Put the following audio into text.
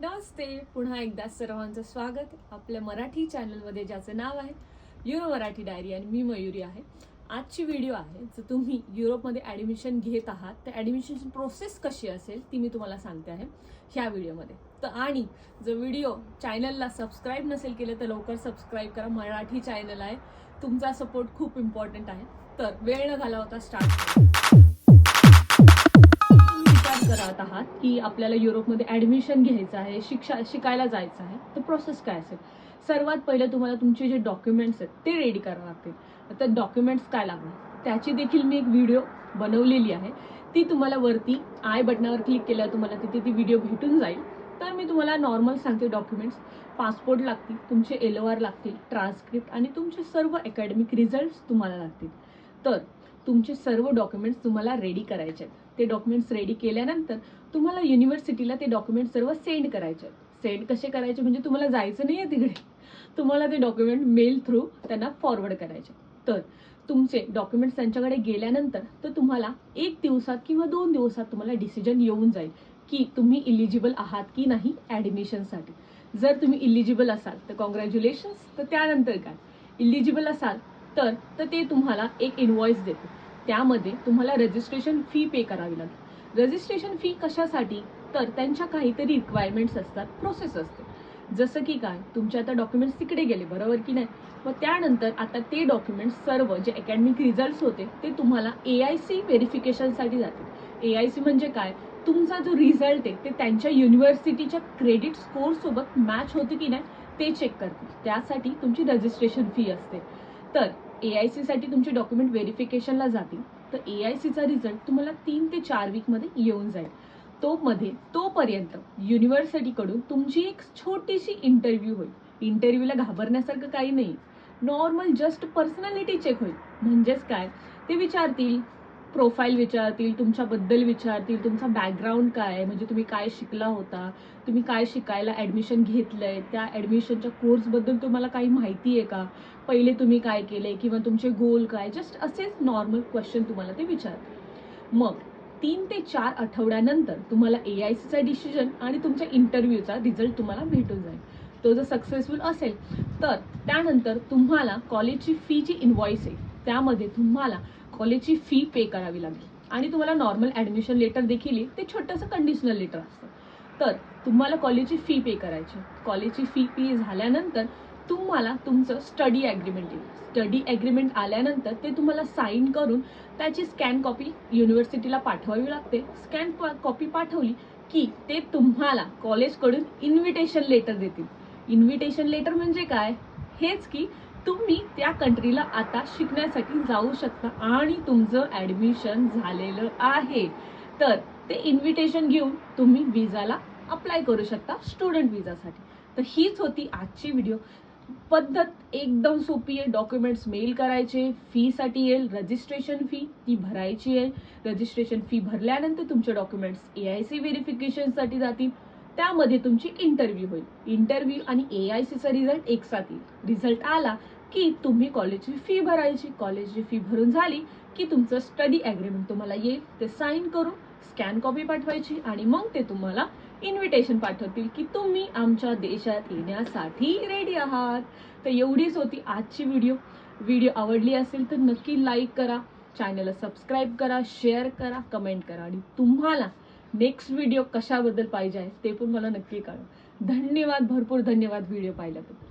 नमस्ते. पुन्हा एकदा सर्वांचं स्वागत. आपल्या मराठी चॅनलमध्ये ज्याचं नाव आहे युरो मराठी डायरी आणि मी मयुरी आहे. आजची व्हिडिओ आहे जर तुम्ही युरोपमध्ये ॲडमिशन घेत आहात तर ॲडमिशनची प्रोसेस कशी असेल ती मी तुम्हाला सांगते आहे ह्या व्हिडिओमध्ये. तर आणि जर व्हिडिओ चॅनलला सबस्क्राईब नसेल केलं तर लवकर सबस्क्राईब करा. मराठी चॅनल आहे. तुमचा सपोर्ट खूप इम्पॉर्टंट आहे. तर वेळ न घालवता स्टार्ट करत आहात की आपल्याला युरोपमध्ये ॲडमिशन घ्यायचं आहे शिक्षा शिकायला जायचं आहे तर प्रोसेस काय असेल? सर्वात पहिलं तुम्हाला तुमचे जे डॉक्युमेंट्स आहेत ते रेडी करावे लागतील. तर डॉक्युमेंट्स काय लागणार? त्याची देखील मी एक व्हिडिओ बनवलेली आहे. ती तुम्हाला वरती आय बटनावर क्लिक केल्यावर तुम्हाला तिथे ती व्हिडिओ भेटून जाईल. तर मी तुम्हाला नॉर्मल सांगते डॉक्युमेंट्स पासपोर्ट लागतील तुमचे एल ओ आर लागतील ट्रान्सक्रिप्ट आणि तुमचे सर्व अकॅडमिक रिझल्ट्स तुम्हाला लागतील. तर तुमचे सर्व डॉक्युमेंट्स तुम्हाला रेडी करायचे आहेत. ते डॉक्युमेंट्स रेडी केल्यानंतर तुम्हाला युनिव्हर्सिटीला ते डॉक्युमेंट सर्व सेंड करायचे आहेत. सेंड कसे करायचे? म्हणजे तुम्हाला जायचं नाही आहे तिकडे. तुम्हाला ते डॉक्युमेंट मेल थ्रू त्यांना फॉरवर्ड करायचे तर तुमचे डॉक्युमेंट्स त्यांच्याकडे गेल्यानंतर तर तुम्हाला एक दिवसात किंवा दोन दिवसात तुम्हाला डिसिजन येऊन जाईल की तुम्ही इलिजिबल आहात की नाही ॲडमिशनसाठी जर तुम्ही इलिजिबल असाल तर कॉंग्रॅच्युलेशन्स तर त्यानंतर काय? इलिजिबल असाल तर तर ते तुम्हाला एक इनव्हॉइस देते. त्यामध्ये तुम्हाला रजिस्ट्रेशन फी पे करावी लागेल. रजिस्ट्रेशन फी कशासाठी? तर त्यांच्या काहीतरी रिक्वायरमेंट्स असतात प्रोसेस असते. जसं की काय? तुमचे आता डॉक्युमेंट्स तिकडे गेले बरोबर की नाही? मग त्यानंतर आता ते डॉक्युमेंट्स सर्व जे अकॅडमिक रिझल्ट्स होते ते तुम्हाला ए आय सी व्हेरिफिकेशनसाठी जाते ए आय सी म्हणजे काय? तुमचा जो रिझल्ट आहे ते त्यांच्या युनिव्हर्सिटीच्या क्रेडिट स्कोअरसोबत मॅच होते की नाही ते चेक करतील. त्यासाठी तुमची रजिस्ट्रेशन फी असते. तर ए आय सीसाठी तुमचे डॉक्युमेंट व्हेरिफिकेशनला जातील. तर ए आय सीचा रिझल्ट तुम्हाला तीन ते चार वीकमध्ये येऊन जाईल. तो मध्ये तोपर्यंत युनिव्हर्सिटीकडून तुमची एक छोटीशी इंटरव्ह्यू होईल. इंटरव्ह्यूला घाबरण्यासारखं काही नाही. नॉर्मल जस्ट पर्सनॅलिटी चेक होईल. म्हणजेच काय? ते विचारतील प्रोफाईल विचारतील तुमच्याबद्दल विचारतील तुमचा बॅकग्राऊंड काय आहे म्हणजे तुम्ही काय शिकला होता तुम्ही काय शिकायला ॲडमिशन घेतलं आहे त्या ॲडमिशनच्या कोर्सबद्दल तुम्हाला काही माहिती आहे का? पहिले तुम्ही काय केले किंवा तुमचे गोल काय? जस्ट असेच नॉर्मल क्वेश्चन तुम्हाला ते विचारतील. मग तीन ते चार आठवड्यानंतर तुम्हाला ए आय सीचा डिसिजन आणि तुमच्या इंटरव्ह्यूचा रिझल्ट तुम्हाला भेटून जाईल. तो जर सक्सेसफुल असेल तर त्यानंतर तुम्हाला कॉलेजची फीची इन्व्हॉइस आहे. त्यामध्ये तुम्हाला कॉलेजची फी पे करावी लागेल. आणि तुम्हाला नॉर्मल ॲडमिशन लेटर देखील ते छोटंसं कंडिशनल लेटर असतं. तर तुम्हाला कॉलेजची फी पे करायची. कॉलेजची फी पे झाल्यानंतर तुम्हाला तुमचं स्टडी ॲग्रीमेंट येईल. स्टडी ॲग्रीमेंट आल्यानंतर ते तुम्हाला साईन करून त्याची स्कॅन कॉपी युनिव्हर्सिटीला पाठवावी लागते. स्कॅन कॉपी पाठवली की ते तुम्हाला कॉलेजकडून इन्व्हिटेशन लेटर देतील. इन्व्हिटेशन लेटर म्हणजे काय? हेच की तुम्ही त्या कंट्रीला आता शिकण्यासाठी जाऊ शकता आणि तुमचं ॲडमिशन झालेलं आहे. तर ते इन्व्हिटेशन घेऊन तुम्ही विजाला अप्लाय करू शकता स्टुडंट विजासाठी तर हीच होती आजची व्हिडिओ पद्धत एकदम सोपी आहे. डॉक्युमेंट्स मेल करायचे फीसाठी येईल रजिस्ट्रेशन फी ती भरायची आहे. रजिस्ट्रेशन फी भरल्यानंतर तुमचे डॉक्युमेंट्स ए आय सी व्हेरिफिकेशनसाठी जातील. त्यामध्ये तुमची इंटरव्ह्यू होईल. इंटरव्ह्यू आणि ए आय सीचा रिझल्ट एकसाथ येईल. रिझल्ट आला की तुम्ही कॉलेजची फी भरायची. कॉलेजची फी भरून झाली की तुमचं स्टडी ॲग्रीमेंट तुम्हाला येईल. ते साईन करून स्कॅन कॉपी पाठवायची आणि मग ते तुम्हाला इन्व्हिटेशन पाठवतील की तुम्ही आमच्या देशात येण्यासाठी रेडी आहात. तर एवढीच होती आजची व्हिडिओ व्हिडिओ आवडली असेल तर नक्की लाईक करा. चॅनलला सबस्क्राईब करा शेअर करा कमेंट करा आणि तुम्हाला नेक्स्ट व्हिडिओ कशाबद्दल पाहिजे आहे ते पण मला नक्की कळवा. धन्यवाद भरपूर धन्यवाद व्हिडिओ पाहिल्याबद्दल.